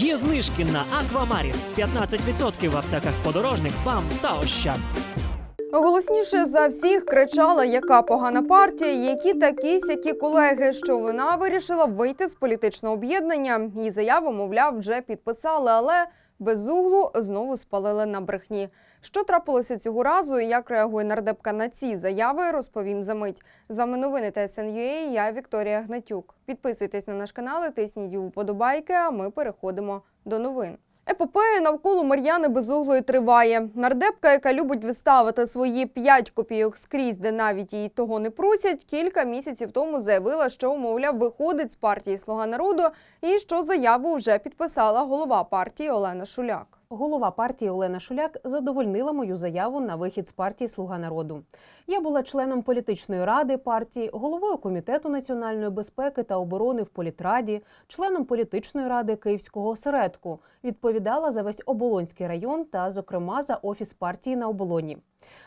Є знижки на Аквамаріс 15% в аптеках подорожник, БАМ та Ощад. Голосніше за всіх кричала, яка погана партія, які такі сякі колеги, що вона вирішила вийти з політичного об'єднання. Її заяву, мовляв, вже підписали, але без углу знову спалили на брехні. Що трапилося цього разу і як реагує нардепка на ці заяви, розповім за мить. З вами новини ТСНЮА, я Вікторія Гнатюк. Підписуйтесь на наш канал, тисніть вподобайки, а ми переходимо до новин. Епопея навколо Мар'яни Безуглої триває. Нардепка, яка любить виставити свої 5 копійок скрізь, де навіть її того не просять, кілька місяців тому заявила, що, мовляв, виходить з партії Слуга народу і що заяву вже підписала голова партії Олена Шуляк. Голова партії Олена Шуляк задовольнила мою заяву на вихід з партії Слуга народу. Я була членом політичної ради партії, головою комітету національної безпеки та оборони в політраді, членом політичної ради Київського осередку. Відповідала за весь оболонський район та, зокрема, за офіс партії на оболоні.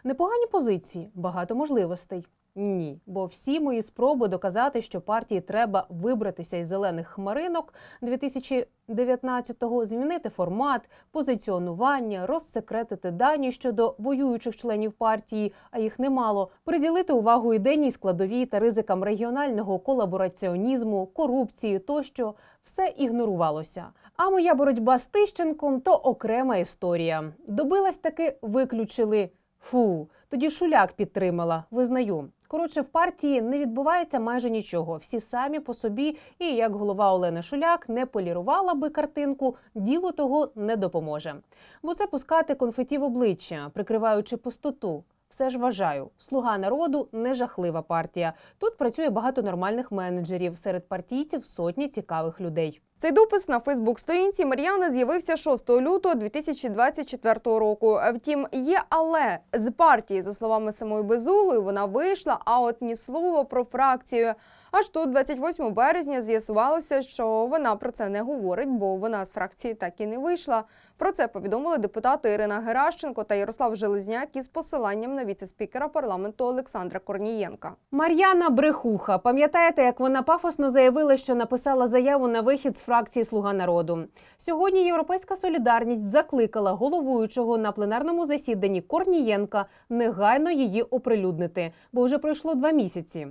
Непогані позиції, багато можливостей. Ні, бо всі мої спроби доказати, що партії треба вибратися із зелених хмаринок 2019-го, змінити формат, позиціонування, розсекретити дані щодо воюючих членів партії, а їх немало, приділити увагу ідейній складовій та ризикам регіонального колабораціонізму, корупції тощо все ігнорувалося. А моя боротьба з Тищенком то окрема історія. Добилась таки виключили. Фу, тоді шуляк підтримала, визнаю. Коротше, в партії не відбувається майже нічого. Всі самі по собі, і як голова Олени Шуляк не полірувала би картинку, діло того не допоможе. Бо це пускати конфеті в обличчя, прикриваючи пустоту. Все ж вважаю, слуга народу не жахлива партія. Тут працює багато нормальних менеджерів. Серед партійців сотні цікавих людей. Цей допис на Фейсбук-сторінці Мар'яни з'явився 6 лютого 2024 року. Втім, є але з партії, за словами самої Безулої, вона вийшла, а от ні слова про фракцію. Аж тут, 28 березня, з'ясувалося, що вона про це не говорить, бо вона з фракції так і не вийшла. Про це повідомили депутати Ірина Геращенко та Ярослав Железняк із посиланням на віце-спікера парламенту Олександра Корнієнка. Мар'яна Брехуха. Пам'ятаєте, як вона пафосно заявила, що написала заяву на вихід з фракції Слуга народу? Сьогодні Європейська солідарність закликала головуючого на пленарному засіданні Корнієнка негайно її оприлюднити, бо вже пройшло два місяці.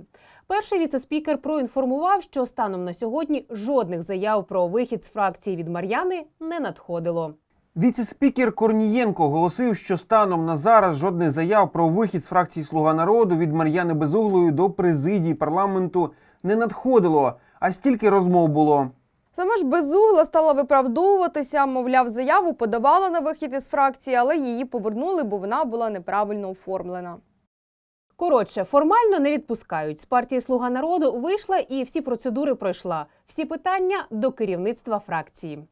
Перший віцеспікер проінформував, що станом на сьогодні жодних заяв про вихід з фракції від Мар'яни не надходило. Віце-спікер Корнієнко оголосив, що станом на зараз жодних заяв про вихід з фракції Слуга народу від Мар'яни Безуглої до президії парламенту не надходило, а стільки розмов було. Сама ж безугла стала виправдовуватися, мовляв, заяву подавала на вихід із фракції, але її повернули, бо вона була неправильно оформлена. Коротше, формально не відпускають. З партії Слуга народу вийшла і всі процедури пройшла. Всі питання до керівництва фракції.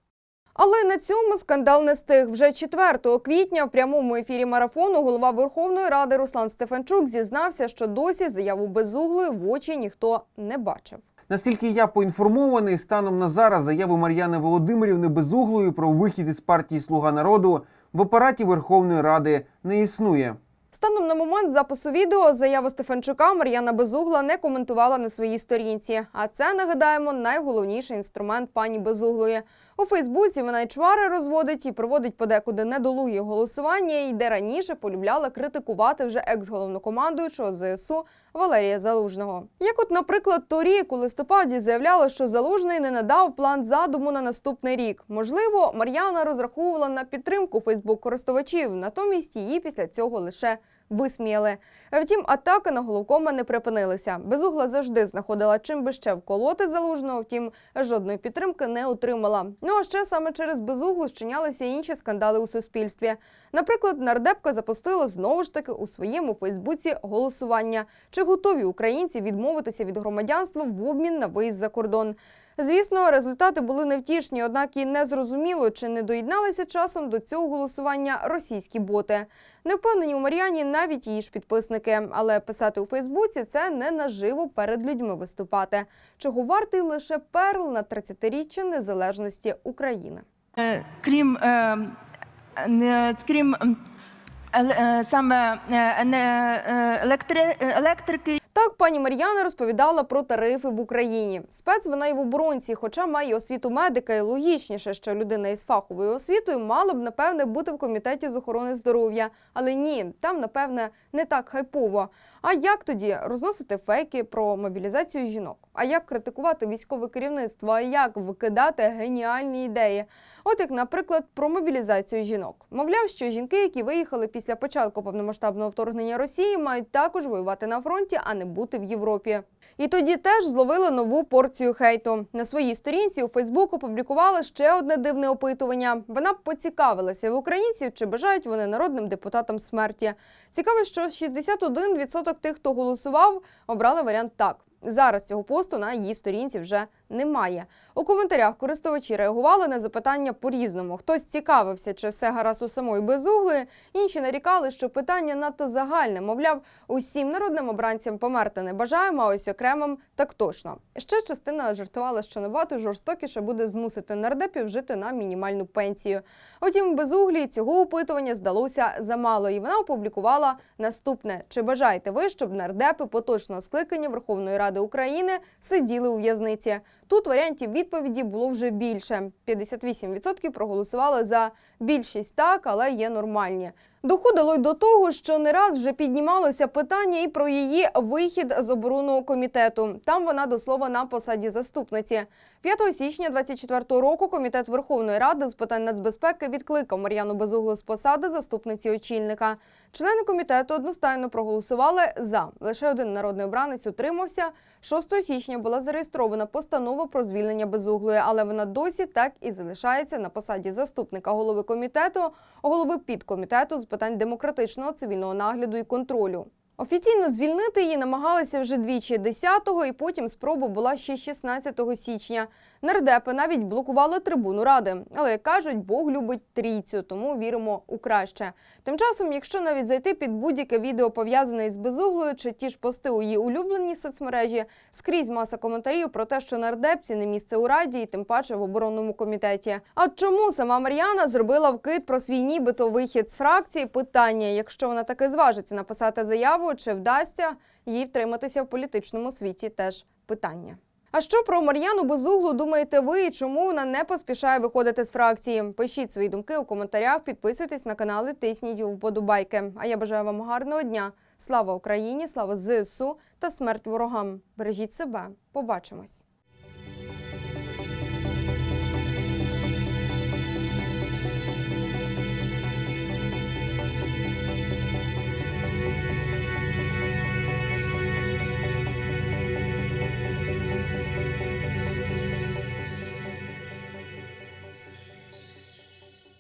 Але на цьому скандал не стиг. Вже 4 квітня в прямому ефірі марафону голова Верховної Ради Руслан Стефанчук зізнався, що досі заяву безуглої в очі ніхто не бачив. Наскільки я поінформований, станом на зараз заяви Мар'яни Володимирівни Безуглої про вихід із партії Слуга народу в апараті Верховної Ради не існує. Станом на момент запису відео заяву Стефанчука Мар'яна Безугла не коментувала на своїй сторінці. А це нагадаємо найголовніший інструмент пані Безуглої. У Фейсбуці вона й чвари розводить і проводить подекуди недолугі голосування, і де раніше полюбляла критикувати вже екс-головнокомандуючого ЗСУ Валерія Залужного. Як, от, наприклад, торік у листопаді заявляла, що Залужний не надав план задуму на наступний рік. Можливо, Мар'яна розраховувала на підтримку Фейсбук-користувачів, натомість її після цього лише висміяли. Втім, атаки на головкома не припинилися. Безугла завжди знаходила чим би ще вколоти залужного. Втім, жодної підтримки не отримала. Ну а ще саме через безуглу зчинялися інші скандали у суспільстві. Наприклад, нардепка запустила знову ж таки у своєму Фейсбуці голосування. Чи готові українці відмовитися від громадянства в обмін на виїзд за кордон? Звісно, результати були невтішні, однак і не зрозуміло, чи не доєдналися часом до цього голосування російські боти. Не впевнені у Мар'яні навіть її ж підписники, але писати у Фейсбуці це не наживо перед людьми виступати. Чого вартий лише перл на 30-річчя незалежності України. Крім, крім саме електрики Так, пані Мар'яна розповідала про тарифи в Україні. Спец вона і в оборонці, хоча має освіту медика, і логічніше, що людина із фаховою освітою мала б напевне бути в комітеті з охорони здоров'я. Але ні, там напевне не так хайпово. А як тоді розносити фейки про мобілізацію жінок? А як критикувати військове керівництво? А як викидати геніальні ідеї? От як, наприклад, про мобілізацію жінок. Мовляв, що жінки, які виїхали після початку повномасштабного вторгнення Росії, мають також воювати на фронті, а не бути в Європі. І тоді теж зловили нову порцію хейту. На своїй сторінці у Фейсбук опублікувала ще одне дивне опитування. Вона поцікавилася в українців, чи бажають вони народним депутатам смерті. Цікаво, що 61% тих, хто голосував, обрали варіант так. Зараз цього посту на її сторінці вже немає. У коментарях користувачі реагували на запитання по-різному. Хтось цікавився, чи все гаразд у самої безуглої, інші нарікали, що питання надто загальне. Мовляв, усім народним обранцям померти не бажаємо, а ось окремим так точно. Ще частина жартувала, що набагато жорстокіше буде змусити нардепів жити на мінімальну пенсію. Утім, безуглій цього опитування здалося замало, і вона опублікувала наступне: чи бажаєте ви, щоб нардепи поточного скликання Верховної Ради України сиділи у в'язниці? Тут варіантів відповіді було вже більше. 58% проголосували за більшість так, але є нормальні. Доходило й до того, що не раз вже піднімалося питання і про її вихід з оборонного комітету. Там вона до слова на посаді заступниці. 5 січня 24 року комітет Верховної Ради з питань нацбезпеки відкликав Мар'яну Безуглу з посади заступниці очільника. Члени комітету одностайно проголосували за. Лише один народний обранець утримався. 6 січня була зареєстрована постанова про звільнення Безуглої, але вона досі так і залишається на посаді заступника голови комітету, голови підкомітету з питань демократичного цивільного нагляду і контролю. Офіційно звільнити її намагалися вже двічі 10-го, і потім спроба була ще 16 січня. Нардепи навіть блокували трибуну ради, але як кажуть, Бог любить трійцю, тому віримо у краще. Тим часом, якщо навіть зайти під будь-яке відео пов'язане із безуглою, чи ті ж пости у її улюбленій соцмережі, скрізь маса коментарів про те, що нардепці не місце у раді, і тим паче в оборонному комітеті. А чому сама Мар'яна зробила вкид про свій нібито вихід з фракції? Питання, якщо вона таки зважиться написати заяву, чи вдасться їй втриматися в політичному світі, теж питання. А що про Мар'яну Безуглу думаєте ви і чому вона не поспішає виходити з фракції? Пишіть свої думки у коментарях, підписуйтесь на канал і тисніть вподобайки. А я бажаю вам гарного дня. Слава Україні, слава ЗСУ та смерть ворогам. Бережіть себе. Побачимось.